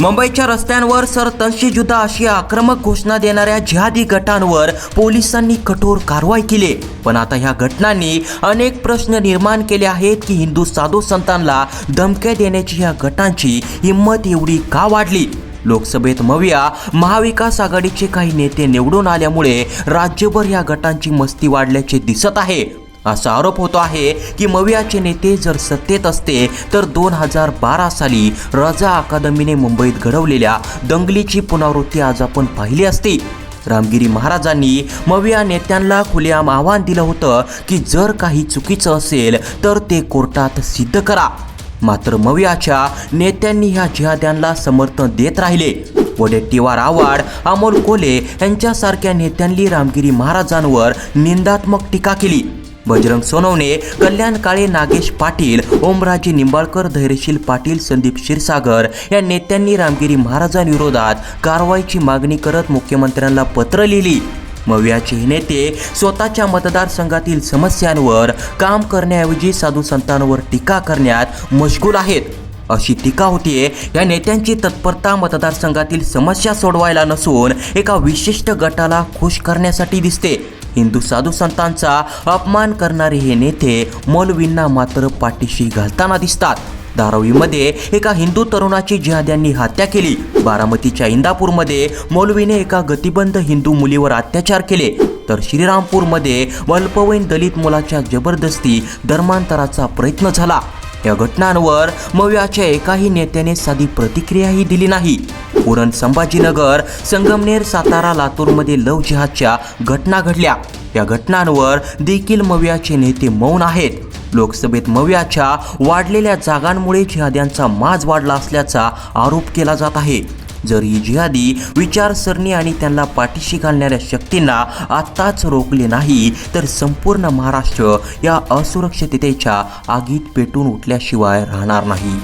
मुंबईच्या रस्त्यांवर सरतनशी जुदा अशी आक्रमक घोषणा देणाऱ्या जिहादी गटांवर पोलिसांनी कठोर कारवाई केली. पण आता ह्या घटनांनी अनेक प्रश्न निर्माण केले आहेत की हिंदू साधू संतांना धमक्या देण्याची ह्या गटांची हिंमत एवढी का वाढली? लोकसभेत मविया महाविकास आघाडीचे काही नेते निवडून आल्यामुळे राज्यभर या गटांची मस्ती वाढल्याचे दिसत आहे. असा आरोप होतो आहे की मवियाचे नेते जर सत्तेत असते तर दोन हजार बारा साली रजा अकादमीने मुंबईत घडवलेल्या दंगलीची पुनरावृत्ती आज आपण पाहिली असती. रामगिरी महाराजांनी मविया नेत्यांना खुलेआम आव्हान दिलं होतं की जर काही चुकीचं असेल तर ते कोर्टात सिद्ध करा. मात्र मवियाच्या नेत्यांनी ह्या जिहाद्यांना समर्थन देत राहिले. वडेट्टीवार आव्हाड अमोल कोले यांच्यासारख्या नेत्यांनी रामगिरी महाराजांवर निंदात्मक टीका केली. बजरंग सोनवणे कल्याण काळे नागेश पाटील ओमराजे निंबाळकर धैर्यशील पाटील संदीप क्षीरसागर या नेत्यांनी रामगिरी महाराजांविरोधात कारवाईची मागणी करत मुख्यमंत्र्यांना पत्र लिहिली. मवियाचे हे नेते स्वतःच्या मतदारसंघातील समस्यांवर काम करण्याऐवजी साधू संतांवर टीका करण्यात मशगूल आहेत. अशी टीका होतीये या नेत्यांची तत्परता मतदारसंघातील समस्या सोडवायला नसून एका विशिष्ट गटाला खुश करण्यासाठी दिसते. हिंदू साधू संतांचा अपमान करणारे हे नेते मौलवींना मात्र पाठीशी घालताना दिसतात. धारावीमध्ये एका हिंदू तरुणाची जिहाद्यांनी हत्या केली. बारामतीच्या इंदापूरमध्ये मौलवीने एका गतिबंध हिंदू मुलीवर अत्याचार केले. तर श्रीरामपूरमध्ये अल्पवयीन दलित मुलाच्या जबरदस्ती धर्मांतराचा प्रयत्न झाला. या घटनांवर मव्याच्या एकाही नेत्याने साधी प्रतिक्रियाही दिली नाही. उरण संभाजीनगर संगमनेर सातारा लातूरमध्ये लव जिहादच्या घटना घडल्या. या घटनांवर देखील मव्याचे नेते मौन आहेत. लोकसभेत मव्याच्या वाढलेल्या जागांमुळे जिहाद्यांचा माज वाढला असल्याचा आरोप केला जात आहे. जर ही जिहादी विचारसरणी आणि त्यांना पाठीशी घालणाऱ्या शक्तींना आत्ताच रोखले नाही तर संपूर्ण महाराष्ट्र या असुरक्षिततेच्या आगीत पेटून उठल्याशिवाय राहणार नाही.